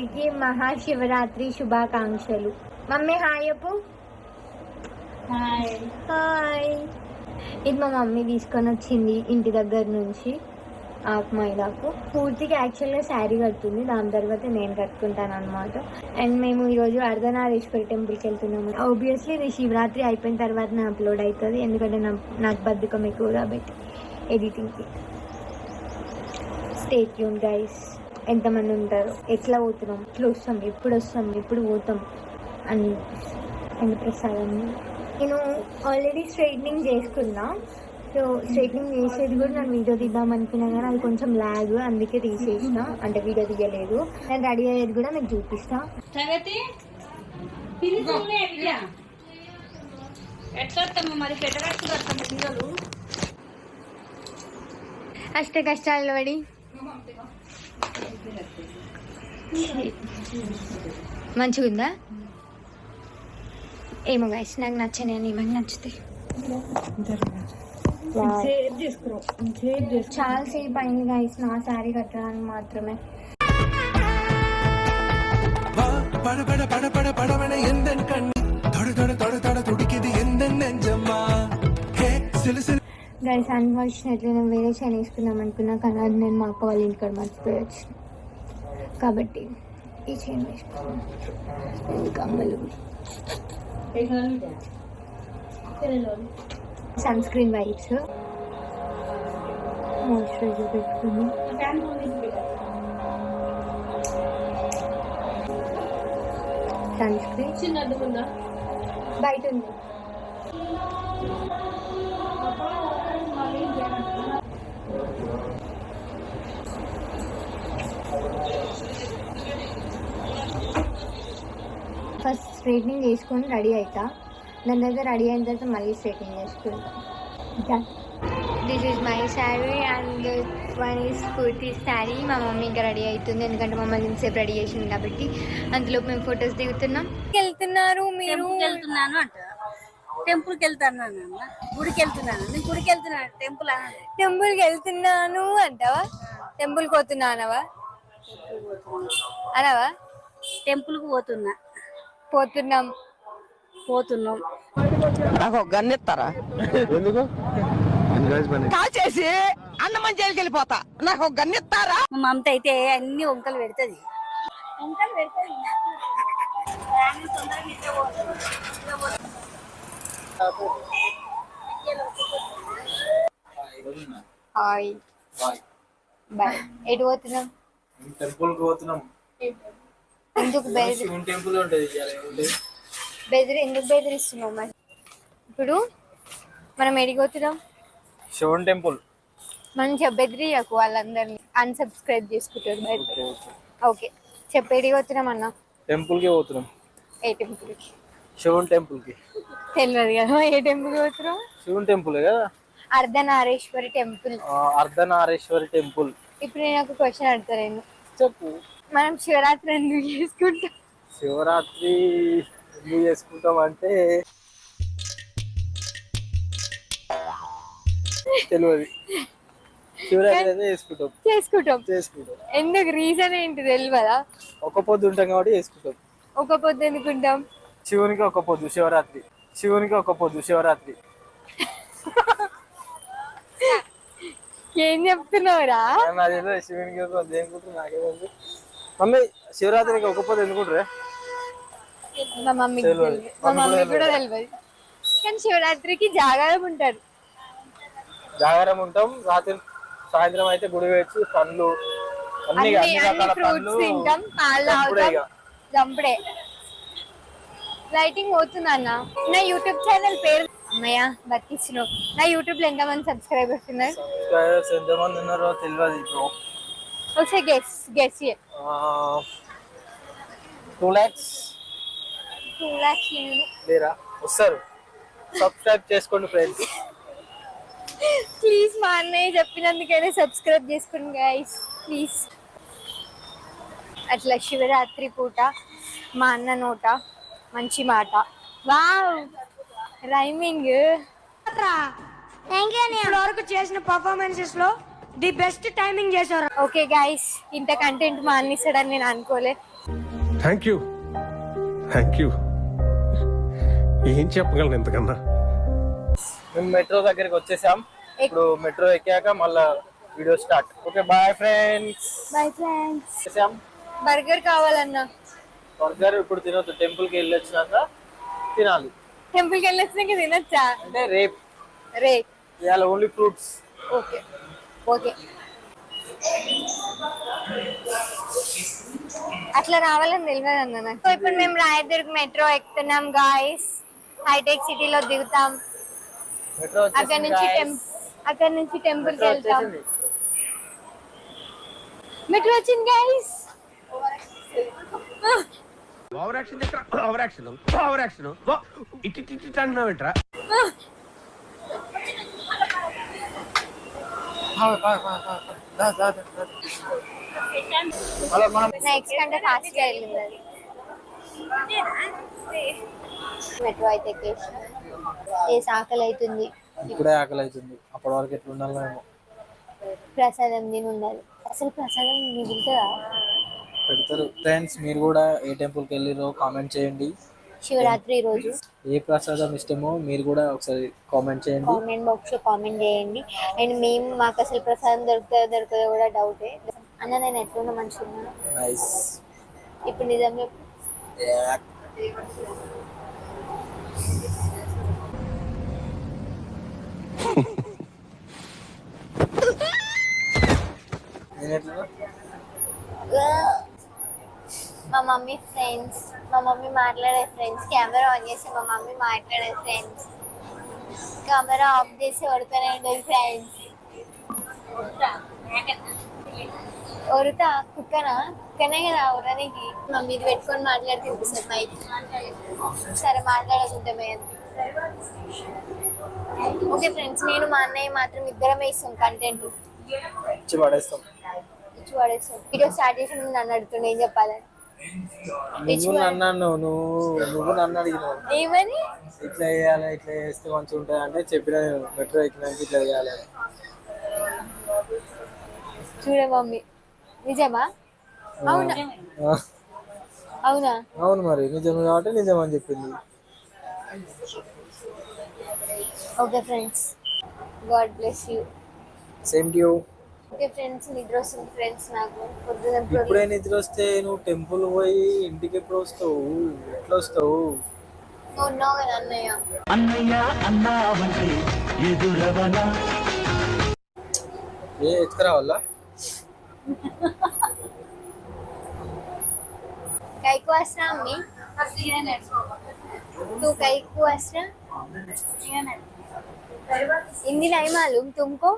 అందరికీ మహాశివరాత్రి శుభాకాంక్షలు. Mummy hi చెప్పు. హాయ్. హాయ్. ఇది మా మమ్మీ తీసుకొని వచ్చింది ఇంటి దగ్గర నుంచి. ఆకు మైదాకు. పూర్తిగా యాక్చువల్గా శారీ కడుతుంది. దాని తర్వాత నేను కట్టుకుంటాను అనమాట అండ్ మేము ఈరోజు అర్ధనారీశ్వరి టెంపుల్కి వెళ్తున్నాము. ఆబ్వియస్లీ ఇది శివరాత్రి అయిపోయిన తర్వాత నా అప్లోడ్ అవుతుంది. ఎందుకంటే నా నాకు బద్ధకం ఎక్కువ కాబట్టి ఎడిటింగ్కి స్టేట్ యూన్ గైస్ ఎంతమంది ఉంటారు? ఎట్లా పోతున్నాం? ఎట్లా వస్తాం? ఎప్పుడు వస్తాం? ఎప్పుడు పోతాం? అని అని ప్రసాదం. నేను ఆల్రెడీ స్ట్రైట్నింగ్ చేసుకున్నా. సో స్ట్రైట్నింగ్ చేసేది కూడా నేను వీడియో తీద్దాం అనుకున్నా కానీ అది కొంచెం ల్యాగ్ అందుకే తీసేసిన. అంటే వీడియో తీయలేదు నేను రెడీ అయ్యేది కూడా మీకు చూపిస్తా. ఎట్లా? మరి? పెట్టగట్టు అష్ట కష్టాలు పడి మంచిగా ఉందా ఏమో గైస్ నాకు నచ్చని అని ఏమని చేసుకో. చాలా సేపు అయింది గైస్ నా శారీ కట్టడానికి మాత్రమే. గైస్ అన్ఫార్చునేట్లీ నేను వేరే చైన్ వేసుకుందాం అనుకున్నా కానీ అది నేను మా అక్క వాళ్ళ ఇంటికాడ మర్చిపోయచ్చు. కాబట్టి ఈ చైన్ వేసుకున్నాను సన్ స్క్రీన్ వైప్స్ మాయిశ్చరైజర్ పెట్టుకుని సన్ స్క్రీన్ బయట ఉంది ఫస్ట్ స్ట్రైట్నింగ్ చేసుకొని రెడీ అవుతా దాని తర్వాత రెడీ అయిన తర్వాత మళ్ళీ స్ట్రైట్నింగ్ చేసుకుంటా. This is my sari and one is kurti sari మా మమ్మీ ఇంకా రెడీ అవుతుంది. ఎందుకంటే మమ్మల్ని ఇంతసేపు రెడీ చేసింది కాబట్టి అందులో మేము ఫొటోస్ దిగుతున్నాం. వెళ్తున్నారు మీరు? వెళ్తున్నాను అంట. టెంపుల్కి వెళ్తాను అన్న గుడికి వెళ్తున్నాను. నేను గుడికి వెళ్తున్నాను. టెంపుల్ టెంపుల్కి వెళ్తున్నాను అంటావా? టెంపుల్కి పోతున్నానవా? అనవా? టెంపుల్కి పోతున్నా. పోతున్నాం. పోతున్నాం. నాకు ఒక గన్ ఇస్తారా? ఎందుకు? కాల్ చేసి అన్నమని జైలుకి వెళ్ళిపోతా నాకు ఒక గన్ ఇస్తారా? మా మమత అయితే అన్ని వంకలు పెడుతుంది. వంకలు పెడుతుంది. హాయ్. బాయ్. ఎటు పోతున్నాం? టెంపుల్కి పోతున్నాం. ఎందుకు బెదిరి ఎందుకు బెదిరిస్తున్నావు మరి? ఇప్పుడు మనం ఎడిగిపోతున్నాం. శివుని టెంపుల్. మంచిగా బెదిరియకు వాళ్ళందరినీ. అన్సబ్స్క్రైబ్ చేసుకుంటారు బయట. ఓకే చెప్పు ఎడిగిపోతున్నాం అన్న. టెంపుల్కి పోతున్నాం. ఏ టెంపుల్కి శివుని టెంపుల్కి. తెలియదు కదా ఏ టెంపుల్కి పోతున్నాం? శివుని టెంపుల్ కదా? అర్ధనారేశ్వరి టెంపుల్. అర్ధనారేశ్వరి టెంపుల్. ఇప్పుడు నేను ఒక క్వశ్చన్ అడుగుతా నేను. చెప్పు. మనం శివరాత్రి ఎందుకు చేసుకుంటాం? శివరాత్రి ఎందుకు చేసుకుంటాం అంటే తెలియదు. శివరాత్రి అయితే చేసుకుంటాం. చేసుకుంటాం. చేసుకుంటాం. ఎందుకు? రీజన్ ఏంటి తెలియదా? ఒక పొద్దు ఉంటాం కాబట్టి చేసుకుంటాం. ఒక పొద్దు ఎందుకుంటాం శివునికి ఒక పొద్దు శివరాత్రి. శివునికి ఒక పొద్దు శివరాత్రి. ఏం చెప్తున్నావురా? నాది ఏదో శివునికి ఒక పొద్దు నాకే మమ్మీ శివరాత్రికి ఒక పొద్దు ఎందుకుంటారే మా మమ్మీకి తెలియదు. తెలియదు. మా మమ్మీ కూడా తెలియదు. కానీ శివరాత్రికి జాగారం ఉంటారు. జాగారం ఉంటాం. రాత్రి సాయంత్రం అయితే గుడి వేసి పండ్లు అన్ని అన్ని అన్ని అన్ని రకాల ఫ్రూట్స్ తింటాం. పాలు చంపుడే తాగుతాం. ఇక. చంపుడే లైటింగ్ పోతుందా అన్న? నా యూట్యూబ్ ఛానల్ పేరు అమ్మయ్య బతికిస్తున్నావు. నా యూట్యూబ్లో ఎంతమంది సబ్స్క్రైబర్స్ ఉన్నారు? సబ్స్క్రైబర్స్ ఎంతమంది ఉన్నారో తెలియదు ఇప్పుడు. ఒకసారి guess guess two lakhs two lakhs లేరా వస్తారు సబ్స్క్రైబ్ చేసుకోండి ఫ్రెండ్స్ ప్లీజ్ మా అన్నయ్య చెప్పినందుకైనా సబ్స్క్రైబ్ చేసుకోండి గైస్ ప్లీజ్ అట్లా శివరాత్రి పూట మా అన్న నోట మంచి మాట. వావ్ రైమింగ్ వరకు చేసిన పర్ఫార్మెన్సెస్లో ది బెస్ట్ టైమింగ్ చేశారు. ఓకే గైస్ ఇంత కంటెంట్ మా అన్నిస్తాడని నేను అనుకోలే. థ్యాంక్ యూ థ్యాంక్ యూ ఏం చెప్పగలను ఎంతకన్నా మేము మెట్రో దగ్గరికి వచ్చేసాం. ఇప్పుడు మెట్రో ఎక్కాక మళ్ళా video start okay bye friends bye friends వచ్చేసాం. బర్గర్ కావాలన్నా. బర్గర్ ఇప్పుడు తినొద్దు. టెంపుల్కి వెళ్ళి వచ్చినాక తినాలి టెంపుల్కి వెళ్ళొచ్చినాక తినొచ్చా? అంటే రేపు. రే ఇవాళ ఓన్లీ ఫ్రూట్స్ ఓకే ఓకే అట్లా రావాలని తెలియదు అన్న నాకు సో ఇప్పుడు మేము రాయదుర్గ్ మెట్రో ఎక్కుతున్నాం గాయస్ హైటెక్ సిటీలో దిగుతాం అక్కడ నుంచి అక్కడ నుంచి టెంపుల్కి వెళ్తాం మెట్రో వచ్చింది guys over action over action over action ఇటు ఇటు ఇటు అంటున్నావు నెక్స్ట్ కంటే ఫాస్ట్గా వెళ్ళింది. అది మెట్రో అయితే ఎక్కేసి. ఏ ఆకలి అవుతుంది? ఇప్పుడే ఆకలి అవుతుంది. అప్పటి వరకు ఎట్లా ఉండాలో ప్రసాదం తిని ఉండాలి. అసలు ప్రసాదం మిగులుతుందా? పెడతారు. ఫ్రెండ్స్ మీరు కూడా ఏ టెంపుల్కి వెళ్ళిరో కామెంట్ చేయండి. శివరాత్రి రోజు. ఏ ప్రసాదం ఇష్టమో మీరు కూడా ఒకసారి కామెంట్ చేయండి. కామెంట్ బాక్స్లో కామెంట్ చేయండి. అండ్ మేము మాకు అసలు ప్రసాదం దొరుకుతుందో దొరకదో కూడా డౌటే. అన్న నేను ఎట్లున్నా మంచిగా నైస్ ఇప్పుడు నిజం చెప్పు. మా మమ్మీ ఫ్రెండ్స్ మా మమ్మీ మాట్లాడే ఫ్రెండ్స్ కెమెరా ఆన్ చేసి మా మమ్మీ మాట్లాడే ఫ్రెండ్స్ కెమెరా ఆఫ్ చేసి కొడుతూనే ఉండేది ఫ్రెండ్స్ ఒరుతా కుక్కనా? కుక్కనే కదా ఉరనికి మమ్మీ ఇది పెట్టుకొని మాట్లాడితే చూపిస్తుంది మైక్ సరే మాట్లాడకుంటామే ఓకే ఫ్రెండ్స్ నేను మా అన్నయ్య మాత్రం ఇద్దరమే ఇస్తాం కంటెంట్ ఇచ్చి పడేస్తాం. ఇచ్చి పడేస్తాం. వీడియో స్టార్ట్ చేసి నన్ను అడుగుతుండే ఏం చెప్పాలని. నువ్వు నన్ను అన్నావు నువ్వు నువ్వు నన్ను అడిగినావు. ఏమని? ఇట్లా చేయాలి ఇట్లా చేస్తే మంచిగా ఉంటుంది అంటే చెప్పిన మెట్రో ఎక్కినాక ఇట్లా చేయాలి. చూడే మమ్మీ నిజమా? అవునా? అవునా? అవును మరి నిజం కాబట్టి నిజం అని చెప్పింది. Okay friends god bless you same to you friends నిద్ర వస్తుంది ఫ్రెండ్స్ నాకు. పొద్దున ఇప్పుడే నిద్ర వస్తే నువ్వు టెంపుల్ పోయి ఇంటికి ఎప్పుడు వస్తావు? ఎట్లా వస్తావు? అన్నయ్య. అన్నయ్య అన్నావంటే ఏ ఎత్తుకురావాలా? కైకు వస్తా అమ్మి? టూ కైకు వస్తా हिंदी नहीं मालूम तुमको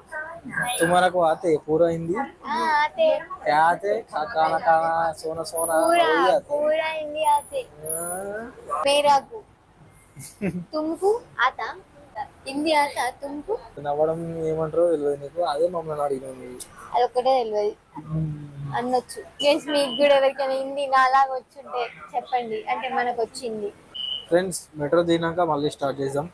तुम्हारा को आते पूरा हिंदी हाँ आते क्या आते खा- खाना खाना सोना सोना पूरा वही आते पूरा हिंदी आते हाँ, मेरा को तुमको आता హిందీ ఆతా తుమ్కు నవ్వడం ఏమంటారో తెలియదు నీకు అదే మమ్మల్ని అడిగినాను అదొక్కటే తెలియదు అనొచ్చు గేస్ మీకు కూడా ఎవరికైనా హిందీ నాలాగా వచ్చుంటే చెప్పండి అంటే మనకు వచ్చింది ఫ్రెండ్స్ మెట్రో దిగినాక మళ్ళీ స్టార్ట్ చేద్దాం.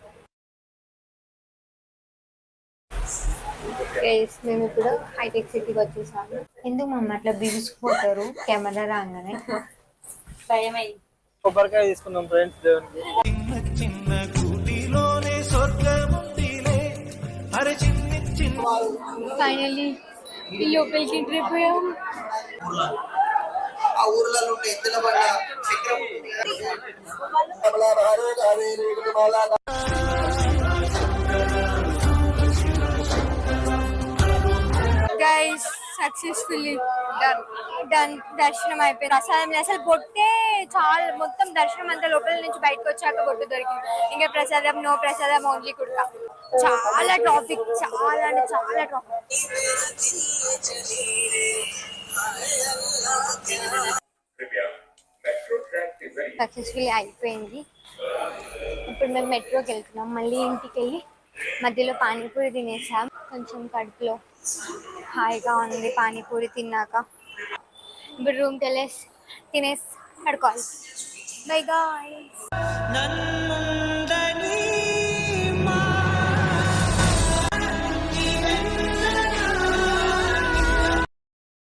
మేము ఇప్పుడు హైటెక్ సిటీకి వచ్చేసాము. ఎందుకు మమ్మ అట్లా బిగుసుకుపోతారు? కెమెరా రాగానే. భయమై కొబ్బరికాయ తీసుకున్నాం ఫ్రెండ్స్ దేవునికి. చిన్న కూటిలోనే స్వర్గముందిలే. అరే చిన్ని చిన్న. ఫైనల్లీ ఈ లోపలికి ఎంటర్ అయిపోయాం ఆ ఊర్లలో ఎద్దుల బండ చక్రం గైస్ సక్సెస్ఫుల్లీ డన్ డన్ దర్శనం అయిపోయింది. ప్రసాదం. అసలు బొట్టే చాలా మొత్తం దర్శనం అంతా లోపల నుంచి బయటకు వచ్చాక బొట్టు దొరికింది. ఇంకా ప్రసాదం నో ప్రసాదం ఓన్లీ కుడక చాలా ట్రాఫిక్ చాలా అంటే చాలా ట్రాఫిక్ సక్సెస్ఫుల్లీ అయిపోయింది. ఇప్పుడు మేము మెట్రోకి వెళ్తున్నాం. మళ్ళీ ఇంటికి వెళ్ళి మధ్యలో పానీపూరి తినేసాం. కొంచెం కడుపులో హాయిగా ఉంది పానీపూరి తిన్నాక. ఇప్పుడు రూమ్కి వెళ్ళేసి తినేసి పడుకోవాలి బై గాయ్